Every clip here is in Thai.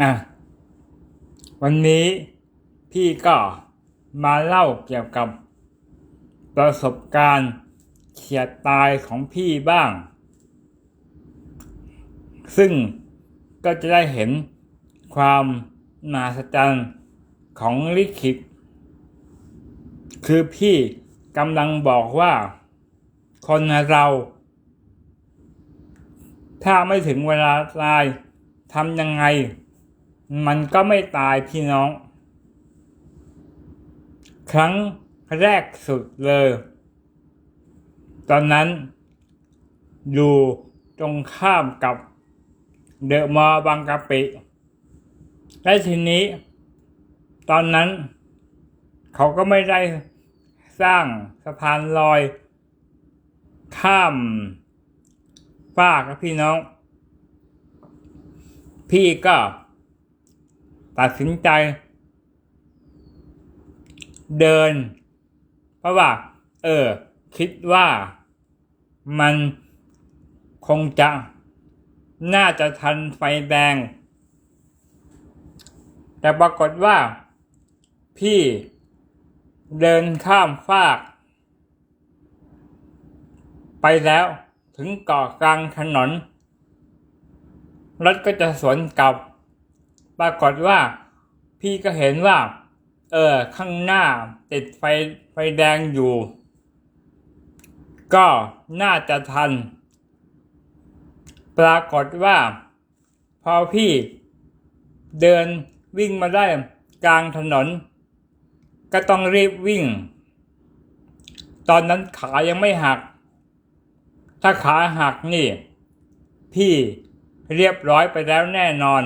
อะวันนี้พี่ก็มาเล่าเกี่ยวกับ ประสบการณ์เฉียดตายของพี่บ้าง ซึ่งก็จะได้เห็นความมหัศจรรย์ของลิขิต คือพี่กำลังบอกว่า คนเรา ถ้าไม่ถึงเวลาตายทำยังไง มันก็ไม่ตายพี่น้อง ครั้งแรกสุดเลย ตอนนั้น อยู่ตรงข้ามกับเดอะมอลล์บางกะปิ และทีนี้ ตอนนั้น เขาก็ไม่ได้สร้างสะพานลอย ข้ามฟากับพี่น้อง พี่ก็ ตัดสินใจ เดิน เพราะว่า เออ คิดว่ามันคงจะ น่าจะทันไฟแดง แต่ปรากฏว่า พี่เดินข้ามฟาก ไปแล้วถึงเกาะกลางถนน รถก็จะสวนกลับ ปรากฏว่า พี่ก็เห็นว่า เออข้างหน้าติดไฟไฟแดงอยู่ ก็น่าจะทัน ปรากฏว่า พอพี่เดินวิ่งมาได้กลางถนน ก็ต้องรีบวิ่ง ตอนนั้นขายังไม่หัก ถ้าขาหักนี่ พี่เรียบร้อยไปแล้วแน่นอน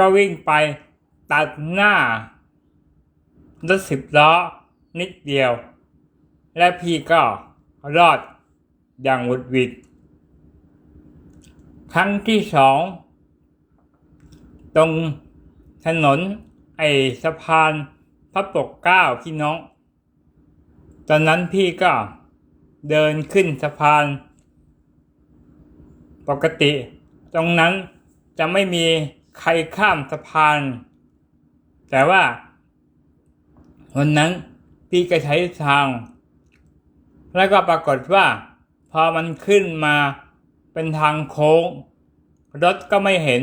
ก็วิ่งไปตัดหน้ารถสิบล้อนิดเดียว และพี่ก็รอดอย่างหวุดหวิดครั้งที่สอง ตรงถนนไอสะพานพระปกเก้าพี่น้อง ตอนนั้นพี่ก็เดินขึ้นสะพาน ปกติ ตรงนั้นจะไม่มี ใครข้ามสะพาน แต่ว่า วันนั้นพี่ก็ใช้ทาง แล้วก็ปรากฏว่า พอมันขึ้นมาเป็นทางโค้ง รถก็ไม่เห็น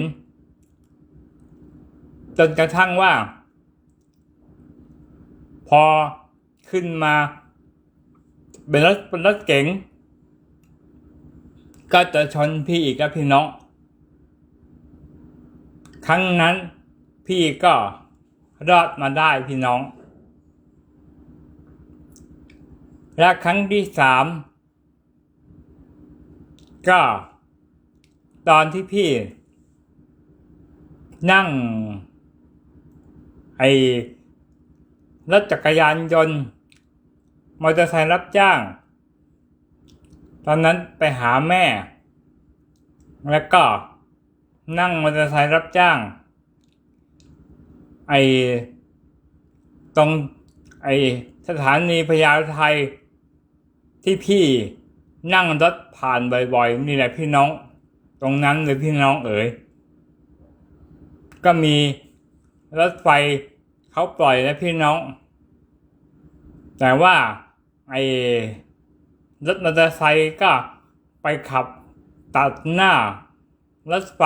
จนกระทั่งว่า พอขึ้นมาเป็นรถเป็นรถเก๋งก็จะชนพี่อีกแล้วพี่น้อง ครั้งนั้นพี่ก็รอดมาได้พี่น้อง และครั้งที่สามก็ตอนที่พี่ นั่ง ไอ้รถจักรยานยนต์มอเตอร์ไซค์รับจ้าง ตอนนั้นไปหาแม่ แล้วก็ นั่งมอเตอร์ไซค์รับจ้าง ไอ้ตรงไอ้สถานีพญาไทที่พี่นั่งรถผ่านบ่อยๆนี่แหละพี่น้อง ตรงนั้นเลยพี่น้องเอ๋ยก็มีรถไฟเขาปล่อยแล้วพี่น้อง แต่ว่าไอ้รถมอเตอร์ไซค์ก็ไปขับตัดหน้า รถไฟ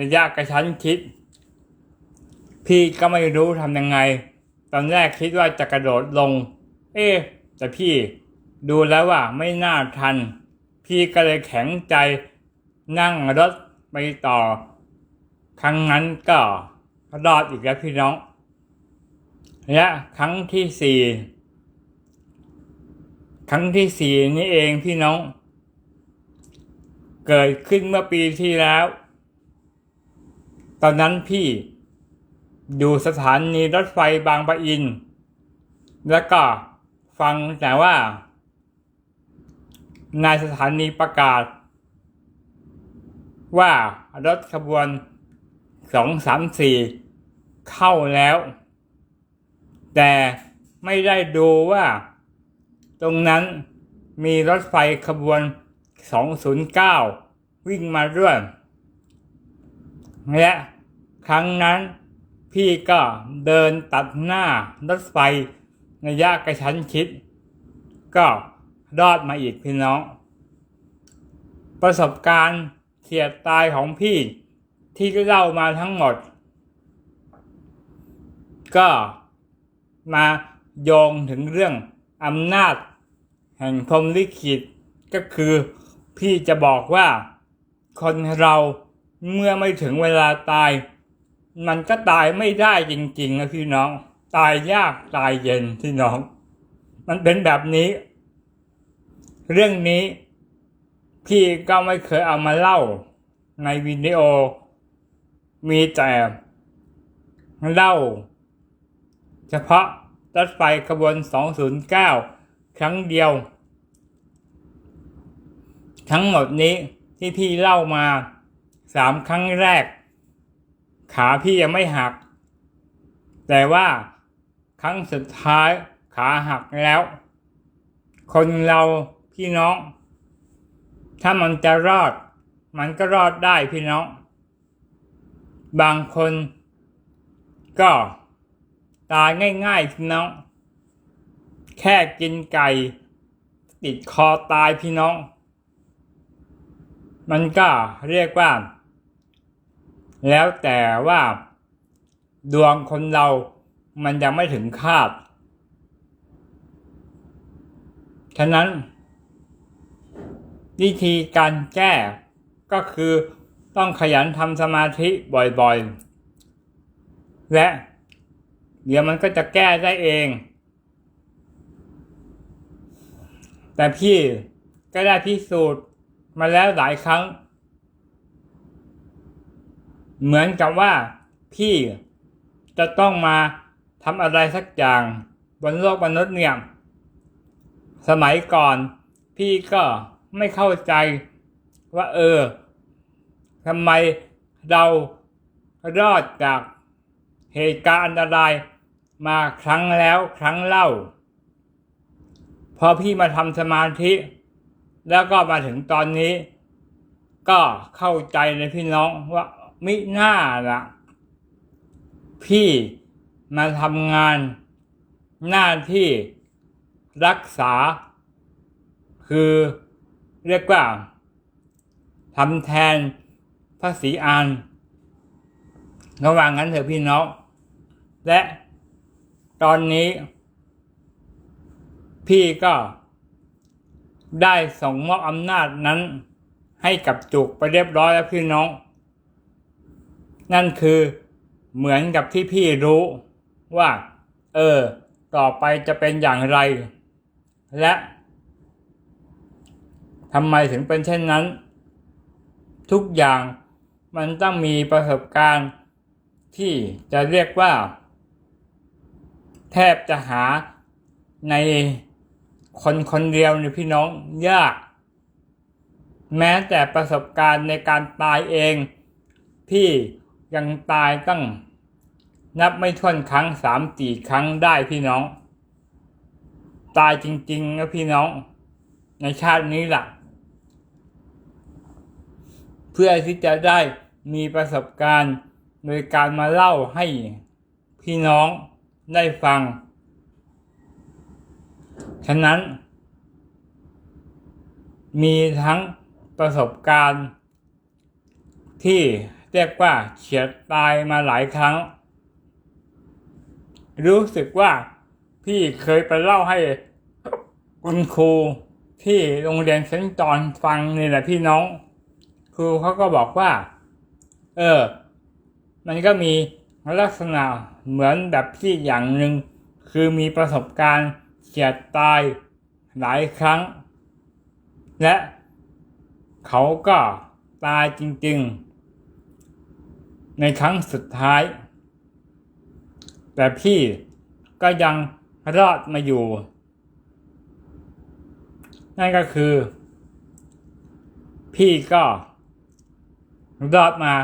ระยะกระชั้นชิด พี่ก็ไม่รู้ทำยังไง ตอนแรกคิดว่าจะกระโดดลง เอ๊แต่พี่ดูแล้วว่าไม่น่าทัน พี่ก็เลยแข็งใจนั่งรถไปต่อ ครั้งนั้นก็รอดอีกแล้วพี่น้อง และครั้งที่สี่ครั้งที่สี่นี่เองพี่น้อง เกิดขึ้นเมื่อปีที่แล้ว ตอนนั้นพี่อยู่สถานีรถไฟบางปะอิน แล้วก็ฟังแต่ว่า นายสถานีประกาศ ว่ารถขบวนสองสามสี่เข้าแล้ว แต่ไม่ได้ดูว่า ตรงนั้นมีรถไฟขบวน 209 วิ่งมาด้วยและครั้งนั้นพี่ก็เดินตัดหน้ารถไฟระยะกระชั้นชิด ก็รอดมาอีกพี่น้อง ประสบการณ์เฉียดตายของพี่ที่เล่ามาทั้งหมด ก็มาโยงถึงเรื่องอำนาจ แห่งพรมลิขิตก็คือ พี่จะบอกว่า คนเราเมื่อไม่ถึงเวลาตาย มันก็ตายไม่ได้จริงๆนะพี่น้อง ตายยากตายเย็นพี่น้อง มันเป็นแบบนี้ เรื่องนี้ พี่ก็ไม่เคยเอามาเล่า ในวิดีโอ มีแต่เล่า เฉพาะรถไฟขบวน 209 ครั้งเดียว ทั้งหมดนี้ที่พี่เล่ามาสามครั้งแรก ขาพี่ยังไม่หัก แต่ว่าครั้งสุดท้ายขาหักแล้ว คนเราพี่น้อง ถ้ามันจะรอด มันก็รอดได้พี่น้อง บางคน ก็ตายง่ายๆพี่น้อง แค่กินไก่ ติดคอตายพี่น้อง มันก็เรียกว่า แล้วแต่ว่าดวงคนเรามันยังไม่ถึงคาด ฉะนั้น วิธีการแก้ก็คือต้องขยันทำสมาธิบ่อยๆ และเดี๋ยวมันก็จะแก้ได้เอง แต่พี่ก็ได้พิสูจน์ มาแล้วหลายครั้ง เหมือนกับว่า พี่จะต้องมาทำอะไรสักอย่างบนโลกมนุษย์เนี่ย สมัยก่อน พี่ก็ไม่เข้าใจว่าเออทำไมเรารอดจากเหตุการณ์อันตรายมาครั้งแล้วครั้งเล่า พอพี่มาทำสมาธิ แล้วก็มาถึงตอนนี้ ก็เข้าใจเลยพี่น้องว่ามิหน่าละพี่มาทำงานหน้าที่รักษา คือเรียกว่าทำแทนพระศรีอานระหว่างนั้นเถอะพี่น้อง และตอนนี้ พี่ก็ ได้ส่งมอบอำนาจนั้น ให้กับจุกไปเรียบร้อยแล้วพี่น้อง นั่นคือเหมือนกับที่พี่รู้ว่า เออ ต่อไปจะเป็นอย่างไร และทำไมถึงเป็นเช่นนั้น ทุกอย่างมันต้องมีประสบการณ์ที่จะเรียกว่า แทบจะหาใน คนคนเดียวในพี่น้องยาก แม้แต่ประสบการณ์ในการตายเอง พี่ยังตายตั้ง นับไม่ถ้วนครั้งสามสี่ครั้งได้พี่น้อง ตายจริงๆนะพี่น้อง ในชาตินี้แหละเพื่อที่จะได้มีประสบการณ์โดยการมาเล่าให้พี่น้องได้ฟัง ฉะนั้น มีทั้งประสบการณ์ ที่เรียกว่าเฉียดตายมาหลายครั้ง รู้สึกว่าพี่เคยไปเล่าให้คุณครูที่โรงเรียนเซนจอนฟังนี่แหละพี่น้อง ครูเขาก็บอกว่า เออ มันก็มีลักษณะเหมือนแบบพี่อย่างหนึ่งคือมีประสบการณ์ เฉียดตายหลายครั้ง และเขาก็ตายจริงๆ ในครั้งสุดท้าย แต่พี่ก็ยังรอดมาอยู่ นั่นก็คือ พี่ก็รอดมา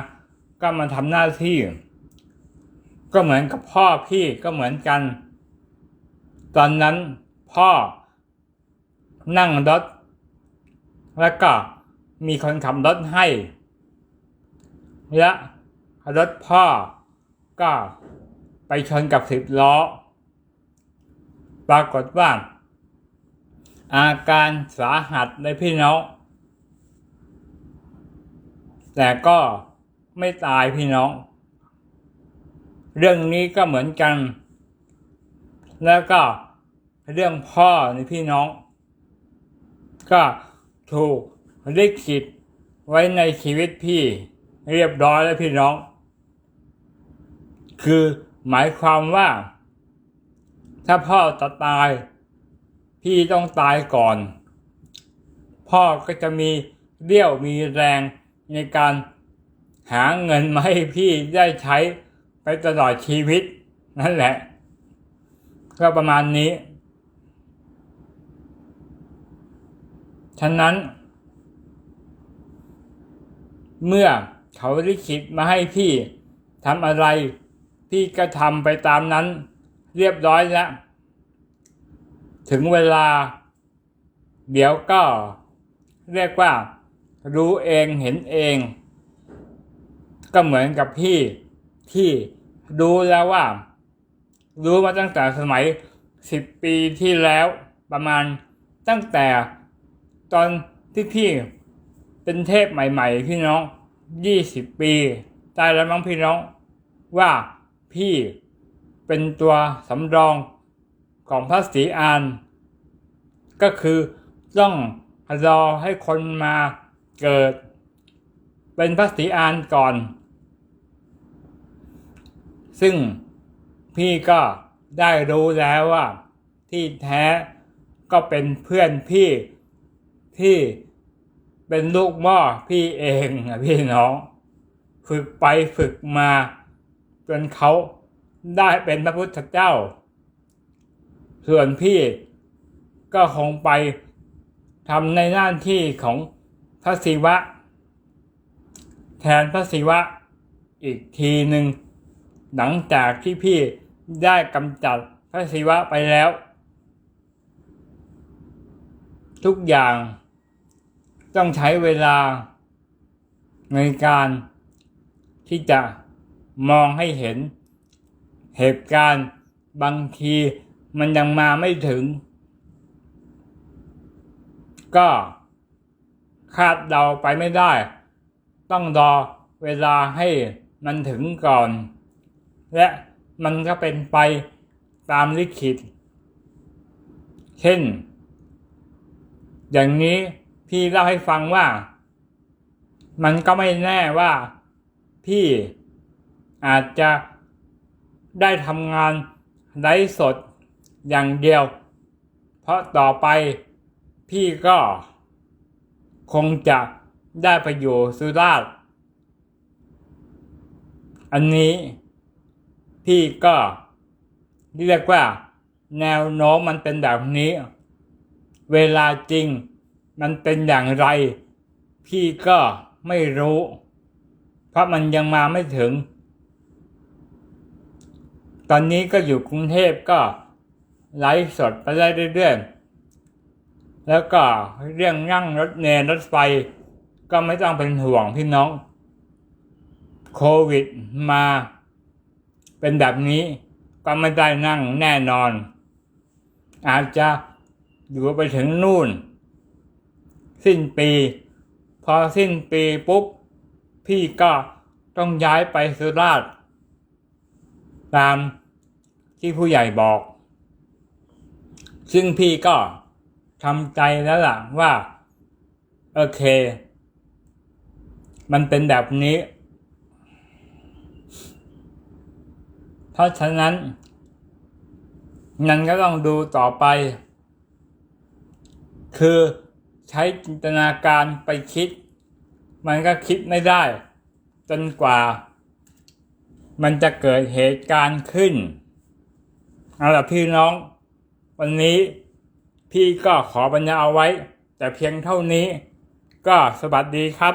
ก็มาทำหน้าที่ ก็เหมือนกับพ่อพี่ก็เหมือนกัน ตอนนั้นพ่อนั่งรถ แล้วก็มีคนขับรถให้ และรถพ่อก็ไปชนกับสิบล้อ ปรากฏว่า อาการสาหัสในพี่น้อง แต่ก็ไม่ตายพี่น้อง เรื่องนี้ก็เหมือนกัน แล้วก็ เรื่องพ่อในพี่น้อง ก็ถูกลิขิตไว้ในชีวิตพี่ เรียบร้อยแล้วพี่น้อง คือหมายความว่า ถ้าพ่อจะตาย พี่ต้องตายก่อน พ่อก็จะมีเรี่ยวมีแรงในการหาเงินมาให้พี่ได้ใช้ไปตลอดชีวิต นั่นแหละ ก็ประมาณนี้ ฉะนั้น เมื่อเขาลิขิตมาให้พี่ทำอะไร พี่ก็ทำไปตามนั้น เรียบร้อยแล้ว ถึงเวลา เดี๋ยวก็เรียกว่า รู้เองเห็นเอง ก็เหมือนกับพี่ที่รู้แล้วว่า รู้มาตั้งแต่สมัยสิบปีที่แล้วประมาณตั้งแต่ ตอนที่พี่เป็นเทพใหม่ๆ พี่น้องยี่สิบปีได้แล้วมั้งพี่น้อง ว่าพี่เป็นตัวสำรองของพระศรีอาน ก็คือต้องรอให้คนมาเกิด เป็นพระศรีอานก่อน ซึ่งพี่ก็ได้รู้แล้วว่าที่แท้ก็เป็นเพื่อนพี่ ที่เป็นลูกหม้อพี่เองอะพี่น้อง ฝึกไปฝึกมา จนเขาได้เป็นพระพุทธเจ้า ส่วนพี่ก็คงไปทำในหน้าที่ของพระศิวะ แทนพระศิวะอีกทีหนึ่งหลังจากที่พี่ได้กำจัดพระศิวะไปแล้ว ทุกอย่าง ต้องใช้เวลาในการที่จะมองให้เห็น เหตุการณ์บางทีมันยังมาไม่ถึง ก็คาดเดาไปไม่ได้ ต้องรอเวลาให้มันถึงก่อน และมันก็เป็นไปตามลิขิต เช่น อย่างนี้ พี่เล่าให้ฟังว่า มันก็ไม่แน่ว่า พี่อาจจะได้ทำงานไลฟ์สดอย่างเดียว เพราะต่อไปพี่ก็ คงจะได้ไปอยู่สุราษฎร์อันนี้ พี่ก็เรียกว่า แนวโน้มมันเป็นแบบนี้ เวลาจริง มันเป็นอย่างไร พี่ก็ไม่รู้ เพราะมันยังมาไม่ถึง ตอนนี้ก็อยู่กรุงเทพก็ไลฟ์สดไปได้เรื่อยๆ แล้วก็เรื่องนั่งรถเนรถไฟ ก็ไม่ต้องเป็นห่วงพี่น้อง โควิดมาเป็นแบบนี้ก็ไม่ได้นั่งแน่นอน อาจจะอยู่ไปถึงนู่น สิ้นปี พอสิ้นปีปุ๊บ พี่ก็ต้องย้ายไปสุราษฎร์ตามที่ผู้ใหญ่บอก ซึ่งพี่ก็ทำใจแล้วล่ะว่า โอเค มันเป็นแบบนี้ เพราะฉะนั้นนั้นก็ต้องดูต่อไป คือ ใช้จินตนาการไปคิด มันก็คิดไม่ได้ จนกว่า มันจะเกิดเหตุการณ์ขึ้นเอาล่ะพี่น้อง วันนี้พี่ก็ขอบรรยายเอาไว้ แต่เพียงเท่านี้ ก็สวัสดีครับ